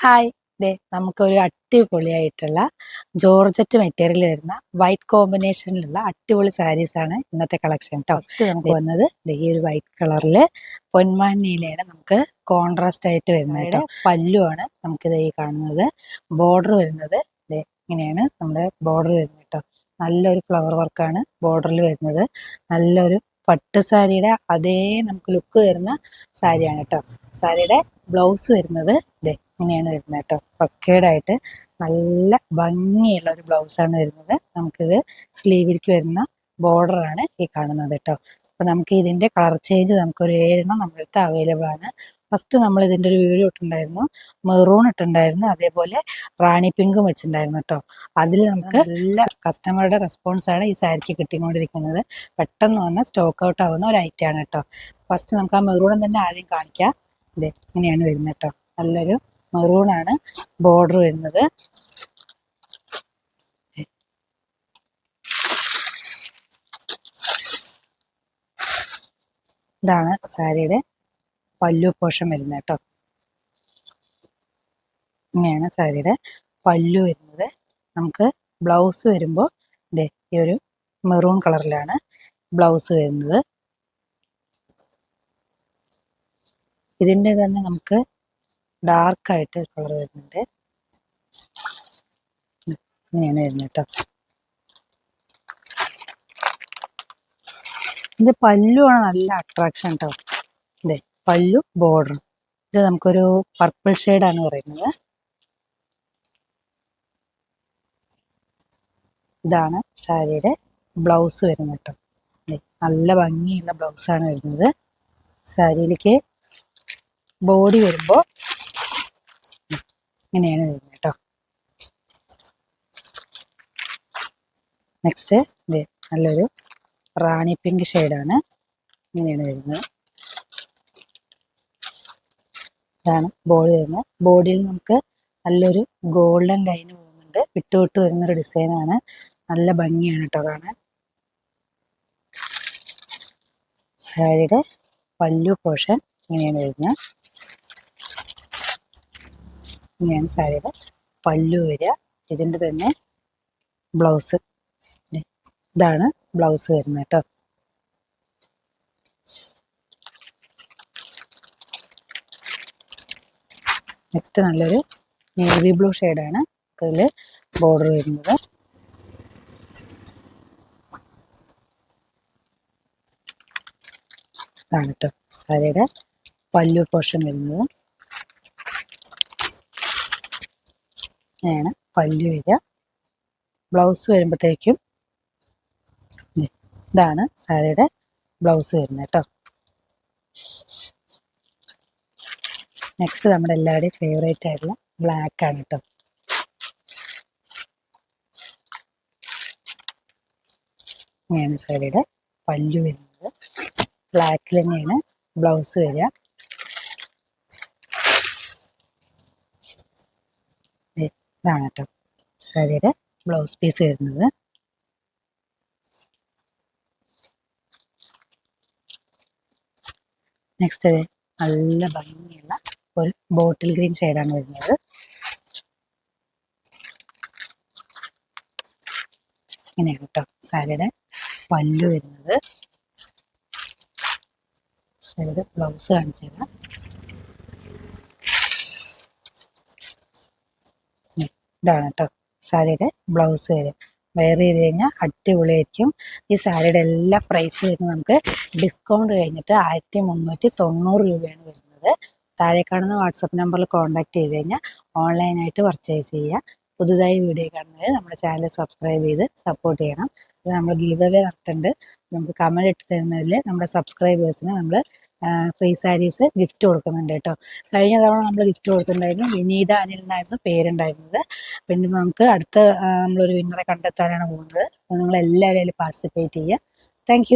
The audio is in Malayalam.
ഹായ്. ദേ നമുക്കൊരു അടിപൊളിയായിട്ടുള്ള ജോർജറ്റ് മെറ്റീരിയൽ വരുന്ന വൈറ്റ് കോമ്പിനേഷനിലുള്ള അടിപൊളി സാരീസ് ആണ് ഇന്നത്തെ കളക്ഷൻ കേട്ടോ നമുക്ക് വന്നത് ഈ ഒരു വൈറ്റ് കളറിൽ പൊന്മാണിയിലാണ് നമുക്ക് കോൺട്രാസ്റ്റ് ആയിട്ട് വരുന്നത് കേട്ടോ പല്ലുവാണ് നമുക്കിത് ഈ കാണുന്നത്. ബോർഡർ വരുന്നത് ഇങ്ങനെയാണ് നമ്മുടെ ബോർഡർ വരുന്നത് കേട്ടോ നല്ലൊരു ഫ്ലവർ വർക്കാണ് ബോർഡറിൽ വരുന്നത്. നല്ലൊരു പട്ട് സാരിയുടെ അതേ നമുക്ക് ലുക്ക് വരുന്ന സാരിയാണ് കേട്ടോ സാരിയുടെ ബ്ലൗസ് വരുന്നത് ദേ ഇങ്ങനെയാണ് വരുന്നത് കേട്ടോ. പക്കേഡായിട്ട് നല്ല ഭംഗിയുള്ള ഒരു ബ്ലൗസാണ് വരുന്നത്. നമുക്കിത് സ്ലീവിലേക്ക് വരുന്ന ബോർഡർ ആണ് ഈ കാണുന്നത് കേട്ടോ. അപ്പൊ നമുക്ക് ഇതിന്റെ കളർ ചേഞ്ച് നമുക്കൊരു ഏഴെണ്ണം നമ്മുടെ അടുത്ത് അവൈലബിൾ ആണ്. ഫസ്റ്റ് നമ്മൾ ഇതിന്റെ ഒരു വീഡിയോ ഇട്ടുണ്ടായിരുന്നു മെറൂൺ ഇട്ടുണ്ടായിരുന്നു അതേപോലെ റാണി പിങ്കും വെച്ചിട്ടുണ്ടായിരുന്നു കേട്ടോ. അതിൽ നമുക്ക് നല്ല കസ്റ്റമറുടെ റെസ്പോൺസ് ആണ് ഈ സാരിക്ക് കിട്ടിക്കൊണ്ടിരിക്കുന്നത്. പെട്ടെന്ന് വന്ന സ്റ്റോക്ക് ഔട്ട് ആവുന്ന ഒരു ഐറ്റമാണ് കേട്ടോ. ഫസ്റ്റ് നമുക്ക് ആ മെറൂണും തന്നെ ആദ്യം കാണിക്കാം. അതെ ഇങ്ങനെയാണ് വരുന്നത് കേട്ടോ. നല്ലൊരു മെറൂൺ ആണ് ബോർഡർ വരുന്നത്. ഇതാണ് സാരിയുടെ പല്ലു പോഷം വരുന്നത് കേട്ടോ. ഇങ്ങനെയാണ് സാരിയുടെ പല്ലു വരുന്നത്. നമുക്ക് ബ്ലൗസ് വരുമ്പോൾ ഇതേ ഈ ഒരു മെറൂൺ കളറിലാണ് ബ്ലൗസ് വരുന്നത്. ഇതിന്റെ തന്നെ നമുക്ക് ഡാർക്ക് ആയിട്ട് കളർ വരുന്നുണ്ട്. ഇങ്ങനെയാണ് വരുന്നത് കേട്ടോ. ഇത് പല്ലുമാണ് നല്ല അട്രാക്ഷൻ കേട്ടോ ഇതെ പല്ലു ബോർഡർ ഇത് നമുക്കൊരു പർപ്പിൾ ആണ് പറയുന്നത്. ഇതാണ് സാരിയുടെ ബ്ലൗസ് വരുന്നത് കേട്ടോ. നല്ല ഭംഗിയുള്ള ബ്ലൗസാണ് വരുന്നത്. സാരിയിലേക്ക് ബോഡി വരുമ്പോൾ ഇങ്ങനെയാണ് വരുന്നത് കേട്ടോ. നെക്സ്റ്റ് ഇത് നല്ലൊരു റാണി പിങ്ക് ഷെയ്ഡാണ് ഇങ്ങനെയാണ് വരുന്നത്. ഇതാണ് ബോഡി വരുന്നത്. ബോഡിയിൽ നമുക്ക് നല്ലൊരു ഗോൾഡൻ ലൈൻ പോകുന്നുണ്ട്. വിട്ടുവിട്ട് വിട്ട് വരുന്നൊരു ഡിസൈനാണ് നല്ല ഭംഗിയാണ് കേട്ടോ കാണാൻ. സാരിയുടെ പല്ലു പോഷൻ ഇങ്ങനെയാണ് വരുന്നത്. ഇങ്ങനെയാണ് സാരിയുടെ പല്ലു വരിക. ഇതിന്റെ തന്നെ ബ്ലൗസ്. ഇതാണ് ബ്ലൗസ് വരുന്നത് കേട്ടോ. നെക്സ്റ്റ് നല്ലൊരു നേവി ബ്ലൂ ഷെയ്ഡാണ് അതിൽ ബോർഡർ വരുന്നത്. ഇതാണ് കേട്ടോ സാരിയുടെ പല്ലു പോർഷൻ വരുന്നത്. അങ്ങനെയാണ് പല്ലു വരിക. ബ്ലൗസ് വരുമ്പോഴത്തേക്കും ഇതാണ് സാരിയുടെ ബ്ലൗസ് വരുന്നത് കേട്ടോ. നെക്സ്റ്റ് നമ്മുടെ എല്ലാവരുടെയും ഫേവറേറ്റ് ആയിട്ടുള്ള ബ്ലാക്ക് ആണ് കേട്ടോ. ഇങ്ങനെയാണ് സാരിയുടെ പല്ലു വരുന്നത്. ബ്ലാക്കിൽ തന്നെയാണ് ബ്ലൗസ് വരിക ദേ, ഇതാണ് കേട്ടോ സാരിയുടെ ബ്ലൗസ് പീസ് വരുന്നത്. നെക്സ്റ്റ് നല്ല ഭംഗിയുള്ള ഒരു ബോട്ടിൽ ഗ്രീൻ ഷെയ്ഡാണ് വരുന്നത്. ഇങ്ങനെയാണ് കേട്ടോ സാരിയുടെ പല്ലു വരുന്നത്. സാരിയുടെ ബ്ലൗസ് കാണിച്ചു തരാം. ഇതാണ് കേട്ടോ സാരിയുടെ ബ്ലൗസ് വരും. വെയർ ചെയ്ത് കഴിഞ്ഞാൽ അടിപൊളിയായിരിക്കും. ഈ സാരിയുടെ എല്ലാ പ്രൈസ് വരുന്നത് നമുക്ക് ഡിസ്കൗണ്ട് കഴിഞ്ഞിട്ട് ആയിരത്തി മുന്നൂറ്റി തൊണ്ണൂറ് രൂപയാണ് വരുന്നത്. താഴെ കാണുന്ന വാട്സപ്പ് നമ്പറിൽ കോൺടാക്ട് ചെയ്ത് കഴിഞ്ഞാൽ ഓൺലൈനായിട്ട് പർച്ചേസ് ചെയ്യുക പുതുതായി വീഡിയോ കാണുന്നത് നമ്മുടെ ചാനൽ സബ്സ്ക്രൈബ് ചെയ്ത് സപ്പോർട്ട് ചെയ്യണം. നമ്മൾ ഗീവ് അവേ നടത്തുന്നുണ്ട്. നമുക്ക് കമന്റ് ഇട്ട് തരുന്നതിൽ നമ്മുടെ സബ്സ്ക്രൈബേഴ്സിന് നമ്മൾ ഫ്രീ സാരീസ് ഗിഫ്റ്റ് കൊടുക്കുന്നുണ്ട് കേട്ടോ. കഴിഞ്ഞ തവണ നമ്മൾ ഗിഫ്റ്റ് കൊടുത്തിട്ടുണ്ടായിരുന്നു. വിനീത അനിൽ എന്നായിരുന്നു പേരുണ്ടായിരുന്നത്. പിന്നെ നമുക്ക് അടുത്ത നമ്മളൊരു വിന്നറെ കണ്ടെത്താനാണ് പോകുന്നത്. അപ്പോൾ നിങ്ങൾ അതിൽ പാർട്ടിസിപ്പേറ്റ് ചെയ്യുക. താങ്ക്